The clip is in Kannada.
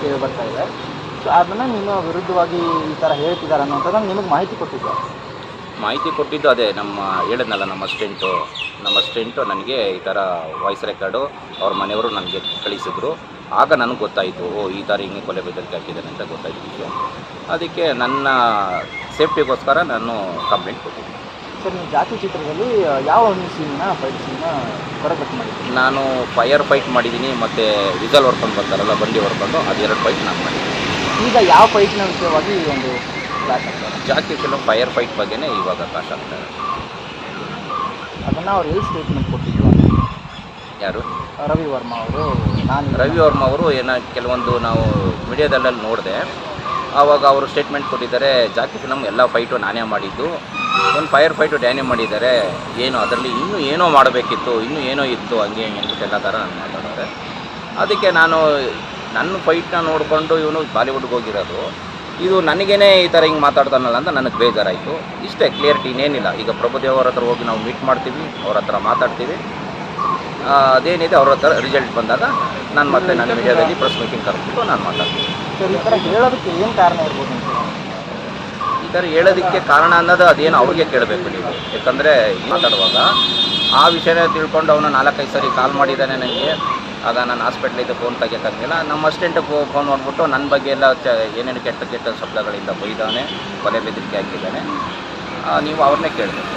ಕೇಳಿ ಬರ್ತಾ ಇದೆ. ಸೊ ಅದನ್ನು ನೀನು ವಿರುದ್ಧವಾಗಿ ಈ ಥರ ಹೇಳ್ತಿದ್ದಾರೆ ಅನ್ನೋಂಥದ್ದನ್ನು ನಿಮಗೆ ಮಾಹಿತಿ ಕೊಟ್ಟಿದ್ದೆ. ಮಾಹಿತಿ ಕೊಟ್ಟಿದ್ದು ಅದೇ, ನಮ್ಮ ಹೇಳಿದ್ನಲ್ಲ, ನಮ್ಮ ಅಸ್ಟೆಂಟು ನಮ್ಮ ಅಸ್ಟೆಂಟು ನನಗೆ ಈ ಥರ ವಾಯ್ಸ್ ರೆಕಾರ್ಡು ಅವ್ರ ಮನೆಯವರು ನನಗೆ ಕಳಿಸಿದ್ರು. ಆಗ ನನಗೆ ಗೊತ್ತಾಯಿತು, ಓ, ಈ ಥರ ಹಿಂಗೆ ಕೊಲೆ ಬೆದರಿಕೆ ಹಾಕಿದ್ದಾನೆ ಅಂತ ಗೊತ್ತಾಯಿತು ಅದಕ್ಕೆ ನನ್ನ ಸೇಫ್ಟಿಗೋಸ್ಕರ ನಾನು ಕಂಪ್ಲೇಂಟ್ ಕೊಟ್ಟಿದ್ದೆ ಸರ್ ನೀವು ಜಾತಿ ಚಿತ್ರದಲ್ಲಿ ಯಾವ ಒಂದು ಸೀನ್ನ ಫೈಟ್ ಸೀನ್ನ ಹೊರಗಟ್ಟು ಮಾಡಿದ್ದೀನಿ ನಾನು ಫೈರ್ ಫೈಟ್ ಮಾಡಿದ್ದೀನಿ ಮತ್ತು ವಿಸಲ್ ಹೊಡ್ಕೊಂಡು ಬರ್ತಾರಲ್ಲ ಬಂಡಿ ಹೊಡ್ಕೊಂಡು ಅದೆರಡು ಫೈಟ್ ನಾನು ಮಾಡಿದ್ದೀನಿ. ಈಗ ಯಾವ ಫೈಟ್ನ ವಿಷಯವಾಗಿ ಈ ಒಂದು ಕ್ಲಾಶ್ ಆಗ್ತಾರೆ ಜಾತಿ ಕೆಲವು ಫೈರ್ ಫೈಟ್ ಬಗ್ಗೆನೇ ಇವಾಗ ಕ್ಲಾಶ್ ಆಗ್ತಾರೆ ಅದನ್ನು ಅವ್ರು ಹೇಳಿ ಸ್ಟೇಟ್ಮೆಂಟ್ ಕೊಟ್ಟಿದ್ದು ಯಾರು? ರವಿ ವರ್ಮಾ ಅವರು ನಾನು ರವಿ ವರ್ಮ ಅವರು ಏನೋ ಕೆಲವೊಂದು ನಾವು ಮೀಡಿಯಾದಲ್ಲೆಲ್ಲ ನೋಡಿದೆ. ಆವಾಗ ಅವರು ಸ್ಟೇಟ್ಮೆಂಟ್ ಕೊಟ್ಟಿದ್ದಾರೆ, ಜಾಕಿ ಫಿಲಮ್ ಎಲ್ಲ ಫೈಟು ನಾನೇ ಮಾಡಿದ್ದು. ಒಂದು ಫೈರ್ ಫೈಟು ಡ್ಯಾನೇ ಮಾಡಿದ್ದಾರೆ. ಏನು ಅದರಲ್ಲಿ ಇನ್ನೂ ಏನೋ ಮಾಡಬೇಕಿತ್ತು, ಇನ್ನೂ ಏನೋ ಇತ್ತು, ಹಂಗೆ ಹಿಂಗೆ ಥರ ನಾನು ಮಾತಾಡಿದ್ರೆ ಅದಕ್ಕೆ ನಾನು ನನ್ನ ಫೈಟ್ನ ನೋಡಿಕೊಂಡು ಇವನು ಬಾಲಿವುಡ್ಗೆ ಹೋಗಿರೋದು. ಇದು ನನಗೇನೆ ಈ ಥರ ಹಿಂಗೆ ಮಾತಾಡ್ತಾನಲ್ಲ ಅಂತ ನನಗೆ ಬೇಜಾರಾಯಿತು. ಇಷ್ಟೇ ಕ್ಲಿಯರಿಟಿ ಇನ್ನೇನಿಲ್ಲ ಈಗ ಪ್ರಭುದೇವ್ ಅವ್ರ ಹತ್ರ ಹೋಗಿ ನಾವು ಮೀಟ್ ಮಾಡ್ತೀವಿ, ಅವ್ರ ಹತ್ರ ಮಾತಾಡ್ತೀವಿ. ಅದೇನಿದೆ ಅವ್ರ ಹತ್ರ ರಿಸಲ್ಟ್ ಬಂದಾಗ ನಾನು ಮತ್ತೆ ನನ್ನ ಮೀಡಿಯಾದಲ್ಲಿ ಪ್ರೆಸ್ ಮೀಟಿಂಗ್ ಕರೆದ್ಬಿಟ್ಟು ನಾನು ಮಾತಾಡ್ತೀನಿ. ಸರ್ ಈ ಥರ ಹೇಳೋದಕ್ಕೆ ಏನು ಕಾರಣ ಇರ್ಬೋದು ಈ ಥರ ಹೇಳೋದಕ್ಕೆ ಕಾರಣ ಅನ್ನೋದು ಅದೇನು ಅವ್ರಿಗೆ ಕೇಳಬೇಕು ನೀವು. ಯಾಕಂದರೆ ಮಾತಾಡುವಾಗ ಆ ವಿಷಯನೇ ತಿಳ್ಕೊಂಡು ಅವನು ನಾಲ್ಕೈದು ಸರಿ ಕಾಲ್ ಮಾಡಿದ್ದಾನೆ ನನಗೆ ಆಗ ನಾನು ಹಾಸ್ಪಿಟ್ಲಿದ್ದು ಫೋನ್ ತೆಗಿಯೋಕ್ಕಾಗಿಲ್ಲ ನಮ್ಮ ಅಸ್ಟೆಂಟಿಗೆ ಫೋನ್ ಮಾಡಿಬಿಟ್ಟು ನನ್ನ ಬಗ್ಗೆ ಎಲ್ಲ ಚ ಏನೇನು ಕೆಟ್ಟ ಕೆಟ್ಟ ಶಬ್ದಗಳಿಂದ ಬೈದಾನೆ ಕೊಲೆ ಬೆದರಿಕೆ ಹಾಕಿದ್ದಾನೆ. ನೀವು ಅವ್ರನ್ನೇ ಕೇಳಬೇಕು.